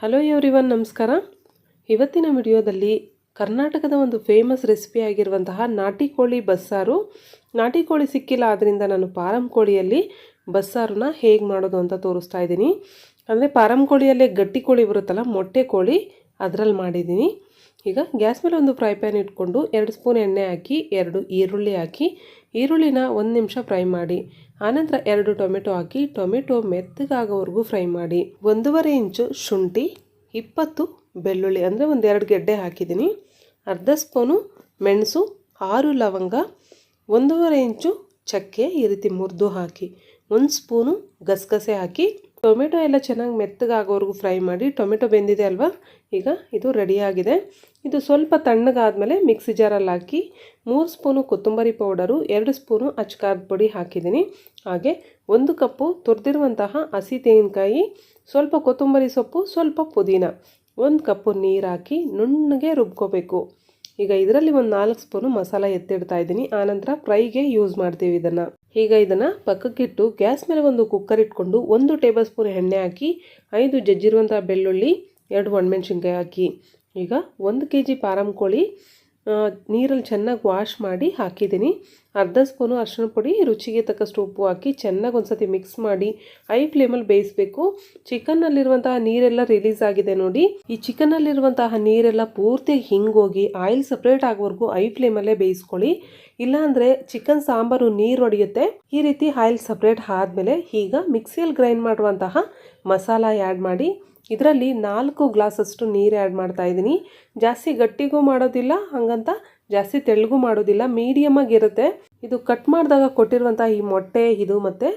Hello everyone ನಮಸ್ಕಾರ. ಇವತ್ತಿನ ವಿಡಿಯೋದಲ್ಲಿ ಕರ್ನಾಟಕದ ಒಂದು ಫೇಮಸ್ ರೆಸಿಪಿ ಆಗಿರುವಂತಹ ನಾಟಿ ಕೋಳಿ ಬಸ್ಸಾರು. ನಾಟಿ ಕೋಳಿ ಸಿಕ್ಕಿಲ್ಲ ಆದ್ದರಿಂದ ನಾನು ಪಾರಂ ಕೋಳಿಯಲ್ಲಿ ಬಸ್ಸಾರನ್ನ ಹೇಗೆ ಮಾಡೋದು ಅಂತ ತೋರಿಸ್ತಾ ಇದ್ದೀನಿ. ಅಂದರೆ ಪಾರಂ ಕೋಳಿಯಲ್ಲೇ ಗಟ್ಟಿ ಕೋಳಿ ಬರುತ್ತಲ್ಲ, ಮೊಟ್ಟೆ ಕೋಳಿ, ಅದರಲ್ಲಿ ಮಾಡಿದ್ದೀನಿ. ಈಗ ಗ್ಯಾಸ್ ಮೇಲೆ ಒಂದು ಫ್ರೈ ಪ್ಯಾನ್ ಇಟ್ಕೊಂಡು ಎರಡು ಸ್ಪೂನ್ ಎಣ್ಣೆ ಹಾಕಿ, ಎರಡು ಈರುಳ್ಳಿ ಹಾಕಿ, ಈರುಳ್ಳಿನ ಒಂದು ನಿಮಿಷ ಫ್ರೈ ಮಾಡಿ. ಆನಂತರ ಎರಡು ಟೊಮೆಟೊ ಹಾಕಿ, ಟೊಮೆಟೊ ಮೆತ್ತಗಾಗೋವರೆಗೂ ಫ್ರೈ ಮಾಡಿ. ಒಂದೂವರೆ ಇಂಚು ಶುಂಠಿ, ಇಪ್ಪತ್ತು ಬೆಳ್ಳುಳ್ಳಿ, ಅಂದರೆ ಒಂದು ಎರಡು ಗೆಡ್ಡೆ ಹಾಕಿದ್ದೀನಿ. ಅರ್ಧ ಸ್ಪೂನು ಮೆಣಸು, ಆರು ಲವಂಗ, ಒಂದೂವರೆ ಇಂಚು ಚಕ್ಕೆ ಈ ರೀತಿ ಮುರಿದು ಹಾಕಿ. ಒಂದು ಸ್ಪೂನು ಗಸಗಸೆ ಹಾಕಿ ಟೊಮೆಟೊ ಎಲ್ಲ ಚೆನ್ನಾಗಿ ಮೆತ್ತಗಾಗೋವರೆಗೂ ಫ್ರೈ ಮಾಡಿ ಟೊಮೆಟೊ ಬೆಂದಿದೆ ಅಲ್ವಾ? ಈಗ ಇದು ರೆಡಿಯಾಗಿದೆ. ಇದು ಸ್ವಲ್ಪ ತಣ್ಣಗಾದಮೇಲೆ ಮಿಕ್ಸಿ ಜಾರಲ್ಲಿ ಹಾಕಿ ಮೂರು ಸ್ಪೂನು ಕೊತ್ತಂಬರಿ ಪೌಡರು, ಎರಡು ಸ್ಪೂನು ಅಚ್ಕಾರದ ಪುಡಿ ಹಾಕಿದ್ದೀನಿ. ಹಾಗೆ ಒಂದು ಕಪ್ಪು ತುರಿದಿರುವಂತಹ ಹಸಿ ತೆಂಗಿನಕಾಯಿ, ಸ್ವಲ್ಪ ಕೊತ್ತಂಬರಿ ಸೊಪ್ಪು, ಸ್ವಲ್ಪ ಪುದೀನ. ಒಂದು ಕಪ್ಪು ನೀರು ಹಾಕಿ ನುಣ್ಣಗೆ ರುಬ್ಕೋಬೇಕು. ಈಗ ಇದರಲ್ಲಿ ಒಂದು ನಾಲ್ಕು ಸ್ಪೂನು ಮಸಾಲ ಎತ್ತಿಡ್ತಾ ಇದ್ದೀನಿ. ಆನಂತರ ಫ್ರೈಗೆ ಯೂಸ್ ಮಾಡ್ತೀವಿ ಇದನ್ನು. ಈಗ ಇದನ್ನು ಪಕ್ಕಕ್ಕಿಟ್ಟು ಗ್ಯಾಸ್ ಮೇಲೆ ಒಂದು ಕುಕ್ಕರ್ ಇಟ್ಕೊಂಡು ಒಂದು ಟೇಬಲ್ ಸ್ಪೂನ್ ಎಣ್ಣೆ ಹಾಕಿ, ಐದು ಜಜ್ಜಿರುವಂಥ ಬೆಳ್ಳುಳ್ಳಿ, ಎರಡು ಒಣಮೆಣ್ಸಿನ್ಕಾಯಿ ಹಾಕಿ. ಈಗ ಒಂದು ಕೆ ಜಿ ಪಾರಂ ಕೋಳಿ ನೀರಲ್ಲಿ ಚೆನ್ನಾಗಿ ವಾಶ್ ಮಾಡಿ ಹಾಕಿದ್ದೀನಿ. ಅರ್ಧ ಸ್ಪೂನು ಅರಿಶಿನ ಪುಡಿ, ರುಚಿಗೆ ತಕ್ಕಷ್ಟು ಉಪ್ಪು ಹಾಕಿ ಚೆನ್ನಾಗಿ ಒಂದು ಸತಿ ಮಿಕ್ಸ್ ಮಾಡಿ ಹೈ ಫ್ಲೇಮಲ್ಲಿ ಬೇಯಿಸಬೇಕು. ಚಿಕನ್ನಲ್ಲಿರುವಂತಹ ನೀರೆಲ್ಲ ರಿಲೀಸ್ ಆಗಿದೆ ನೋಡಿ. ಈ ಚಿಕನ್ನಲ್ಲಿರುವಂತಹ ನೀರೆಲ್ಲ ಪೂರ್ತಿ ಹಿಂಗೋಗಿ ಆಯಿಲ್ ಸಪ್ರೇಟ್ ಆಗೋವರೆಗೂ ಹೈ ಫ್ಲೇಮಲ್ಲೇ ಬೇಯಿಸ್ಕೊಳ್ಳಿ. ಇಲ್ಲಾಂದರೆ ಚಿಕನ್, ಸಾಂಬಾರು ನೀರು ಹೊಡೆಯುತ್ತೆ ಈ ರೀತಿ ಆಯಿಲ್ ಸಪ್ರೇಟ್ ಆದಮೇಲೆ ಈಗ ಮಿಕ್ಸಿಯಲ್ಲಿ ಗ್ರೈಂಡ್ ಮಾಡುವಂತಹ ಮಸಾಲ ಆ್ಯಡ್ ಮಾಡಿ ಇದರಲ್ಲಿ ನಾಲ್ಕು ಗ್ಲಾಸಷ್ಟು ನೀರು ಆ್ಯಡ್ ಮಾಡ್ತಾ ಇದ್ದೀನಿ. ಜಾಸ್ತಿ ಗಟ್ಟಿಗೂ ಮಾಡೋದಿಲ್ಲ, ಹಾಗಂತ ಜಾಸ್ತಿ ತೆಳ್ಳಗೂ ಮಾಡೋದಿಲ್ಲ ಮೀಡಿಯಮಾಗಿರುತ್ತೆ ಇದು ಕಟ್ ಮಾಡಿದಾಗ ಕೊಟ್ಟಿರುವಂಥ ಈ ಮೊಟ್ಟೆ, ಇದು ಮತ್ತು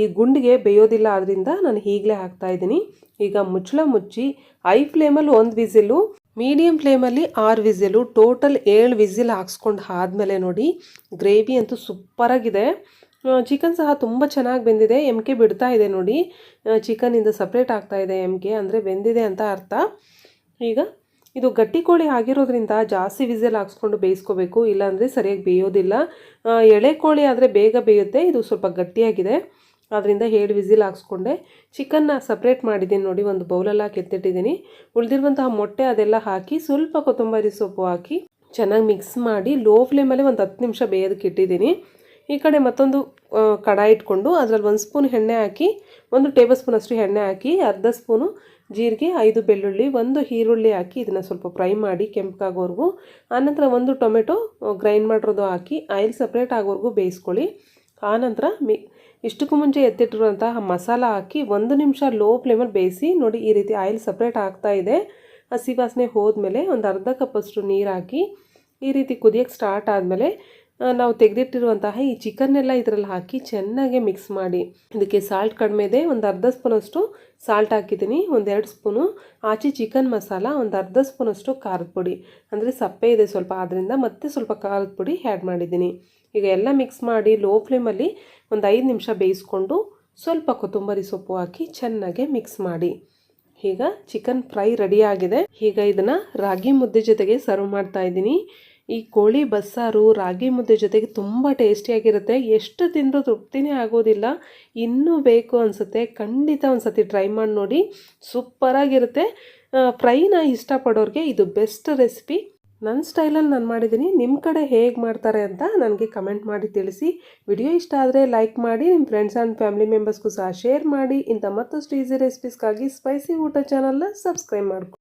ಈ ಗುಂಡಿಗೆ ಬೇಯೋದಿಲ್ಲ ಆದ್ದರಿಂದ ನಾನು ಈಗಲೇ ಹಾಕ್ತಾ ಇದ್ದೀನಿ. ಈಗ ಮುಚ್ಚಳ ಮುಚ್ಚಿ ಐ ಫ್ಲೇಮಲ್ಲಿ ಒಂದು ವಿಸಿಲು ಮೀಡಿಯಮ್ ಫ್ಲೇಮಲ್ಲಿ ಆರು ವಿಸಿಲು ಟೋಟಲ್ ಏಳು ವಿಸಿಲ್ ಹಾಕ್ಸ್ಕೊಂಡು ಆದಮೇಲೆ ನೋಡಿ ಗ್ರೇವಿ ಅಂತೂ ಸೂಪರಾಗಿದೆ ಚಿಕನ್ ಸಹ ತುಂಬ ಚೆನ್ನಾಗಿ ಬೆಂದಿದೆ. ಎಂ ಕೆ ಬಿಡ್ತಾ ಇದೆ ನೋಡಿ. ಚಿಕನಿಂದ ಸಪ್ರೇಟ್ ಆಗ್ತಾ ಇದೆ ಎಂ ಕೆ ಅಂದರೆ ಬೆಂದಿದೆ ಅಂತ ಅರ್ಥ. ಈಗ ಇದು ಗಟ್ಟಿ ಕೋಳಿ ಆಗಿರೋದ್ರಿಂದ ಜಾಸ್ತಿ ವಿಸಿಲ್ ಹಾಕ್ಸ್ಕೊಂಡು ಬೇಯಿಸ್ಕೋಬೇಕು. ಇಲ್ಲಾಂದರೆ ಸರಿಯಾಗಿ ಬೇಯೋದಿಲ್ಲ. ಎಳೆ ಕೋಳಿ ಆದರೆ ಬೇಗ ಬೇಯುತ್ತೆ. ಇದು ಸ್ವಲ್ಪ ಗಟ್ಟಿಯಾಗಿದೆ. ಅದರಿಂದ ಏಳು ವಿಸಿಲ್ ಹಾಕ್ಸ್ಕೊಂಡೆ. ಚಿಕನ್ನ ಸಪ್ರೇಟ್ ಮಾಡಿದ್ದೀನಿ ನೋಡಿ. ಒಂದು ಬೌಲಲ್ಲಿ ಹಾಕಿ ಎತ್ತಿಟ್ಟಿದ್ದೀನಿ. ಉಳಿದಿರುವಂತಹ ಮೊಟ್ಟೆ ಅದೆಲ್ಲ ಹಾಕಿ ಸ್ವಲ್ಪ ಕೊತ್ತಂಬರಿ ಸೊಪ್ಪು ಹಾಕಿ ಚೆನ್ನಾಗಿ ಮಿಕ್ಸ್ ಮಾಡಿ ಲೋ ಫ್ಲೇಮಲ್ಲಿ ಒಂದು ಹತ್ತು ನಿಮಿಷ ಬೇಯೋದಕ್ಕೆ ಇಟ್ಟಿದ್ದೀನಿ. ಈ ಕಡೆ ಮತ್ತೊಂದು ಕಡಾಯಿ ಇಟ್ಕೊಂಡು ಅದರಲ್ಲಿ ಒಂದು ಸ್ಪೂನ್ ಎಣ್ಣೆ ಹಾಕಿ, ಒಂದು ಟೇಬಲ್ ಸ್ಪೂನ್ ಅಷ್ಟು ಎಣ್ಣೆ ಹಾಕಿ, ಅರ್ಧ ಸ್ಪೂನು ಜೀರಿಗೆ, ಐದು ಬೆಳ್ಳುಳ್ಳಿ, ಒಂದು ಈರುಳ್ಳಿ ಹಾಕಿ ಇದನ್ನು ಸ್ವಲ್ಪ ಫ್ರೈ ಮಾಡಿ ಕೆಂಪಗಾಗೋವರೆಗೂ. ಆನಂತರ ಒಂದು ಟೊಮೆಟೊ ಗ್ರೈಂಡ್ ಮಾಡಿರೋದು ಹಾಕಿ, ಆಯಿಲ್ ಸಪ್ರೇಟ್ ಆಗೋವರೆಗೂ ಬೇಯಿಸ್ಕೊಳ್ಳಿ. ಆನಂತರ ಮಿ, ಇಷ್ಟಕ್ಕೂ ಮುಂಚೆ ಎತ್ತಿಟ್ಟಿರುವಂತಹ ಮಸಾಲ ಹಾಕಿ ಒಂದು ನಿಮಿಷ ಲೋ ಫ್ಲೇಮಲ್ಲಿ ಬೇಯಿಸಿ, ನೋಡಿ ಈ ರೀತಿ ಆಯಿಲ್ ಸಪ್ರೇಟ್ ಆಗ್ತಾ ಇದೆ. ಹಸಿ ವಾಸನೆ ಹೋದ್ಮೇಲೆ ಒಂದು ಅರ್ಧ ಕಪ್ಪಷ್ಟು ನೀರು ಹಾಕಿ, ಈ ರೀತಿ ಕುದಿಯೋಕ್ಕೆ ಸ್ಟಾರ್ಟ್ ಆದಮೇಲೆ ನಾವು ತೆಗೆದಿಟ್ಟಿರುವಂತಹ ಈ ಚಿಕನ್ನೆಲ್ಲ ಇದರಲ್ಲಿ ಹಾಕಿ ಚೆನ್ನಾಗಿ ಮಿಕ್ಸ್ ಮಾಡಿ. ಇದಕ್ಕೆ ಸಾಲ್ಟ್ ಕಡಿಮೆ ಇದೆ. ಒಂದು ಅರ್ಧ ಸ್ಪೂನಷ್ಟು ಸಾಲ್ಟ್ ಹಾಕಿದ್ದೀನಿ. ಒಂದೆರಡು ಸ್ಪೂನು ಆಚೆ ಚಿಕನ್ ಮಸಾಲ, ಒಂದು ಅರ್ಧ ಸ್ಪೂನಷ್ಟು ಖಾರದ ಪುಡಿ. ಅಂದರೆ ಸಪ್ಪೆ ಇದೆ ಸ್ವಲ್ಪ ಆದ್ದರಿಂದ ಮತ್ತೆ ಸ್ವಲ್ಪ ಖಾರದ ಪುಡಿ ಆ್ಯಡ್ ಮಾಡಿದ್ದೀನಿ. ಈಗ ಎಲ್ಲ ಮಿಕ್ಸ್ ಮಾಡಿ ಲೋ ಫ್ಲೇಮಲ್ಲಿ ಒಂದು ಐದು ನಿಮಿಷ ಬೇಯಿಸ್ಕೊಂಡು ಸ್ವಲ್ಪ ಕೊತ್ತಂಬರಿ ಸೊಪ್ಪು ಹಾಕಿ ಚೆನ್ನಾಗಿ ಮಿಕ್ಸ್ ಮಾಡಿ. ಈಗ ಚಿಕನ್ ಫ್ರೈ ರೆಡಿಯಾಗಿದೆ ಈಗ ಇದನ್ನು ರಾಗಿ ಮುದ್ದೆ ಜೊತೆಗೆ ಸರ್ವ್ ಮಾಡ್ತಾ ಇದ್ದೀನಿ. ಈ ಕೋಳಿ ಬಸ್ಸಾರು, ರಾಗಿ ಮುದ್ದೆ ಜೊತೆಗೆ ತುಂಬ ಟೇಸ್ಟಿಯಾಗಿರುತ್ತೆ. ಎಷ್ಟು ತಿಂದರೂ ತೃಪ್ತಿನೇ ಆಗೋದಿಲ್ಲ. ಇನ್ನೂ ಬೇಕು ಅನಿಸುತ್ತೆ. ಖಂಡಿತ ಒಂದು ಸತಿ ಟ್ರೈ ಮಾಡಿ ನೋಡಿ. ಸೂಪರಾಗಿರುತ್ತೆ. ಫ್ರೈನ ಇಷ್ಟಪಡೋರಿಗೆ ಇದು ಬೆಸ್ಟ್ ರೆಸಿಪಿ. ನನ್ನ ಸ್ಟೈಲಲ್ಲಿ ನಾನು ಮಾಡಿದ್ದೀನಿ. ನಿಮ್ಮ ಕಡೆ ಹೇಗೆ ಮಾಡ್ತಾರೆ ಅಂತ ನನಗೆ ಕಮೆಂಟ್ ಮಾಡಿ ತಿಳಿಸಿ. ವಿಡಿಯೋ ಇಷ್ಟ ಆದರೆ ಲೈಕ್ ಮಾಡಿ ನಿಮ್ಮ ಫ್ರೆಂಡ್ಸ್ ಆ್ಯಂಡ್ ಫ್ಯಾಮಿಲಿ ಮೆಂಬರ್ಸ್ಗೂ ಸಹ ಶೇರ್ ಮಾಡಿ. ಇಂಥ ಮತ್ತಷ್ಟು ಈಸಿ ರೆಸಿಪೀಸ್ಗಾಗಿ ಸ್ಪೈಸಿ ಊಟ ಚಾನಲ್ನ ಸಬ್ಸ್ಕ್ರೈಬ್ ಮಾಡ್ಕೊ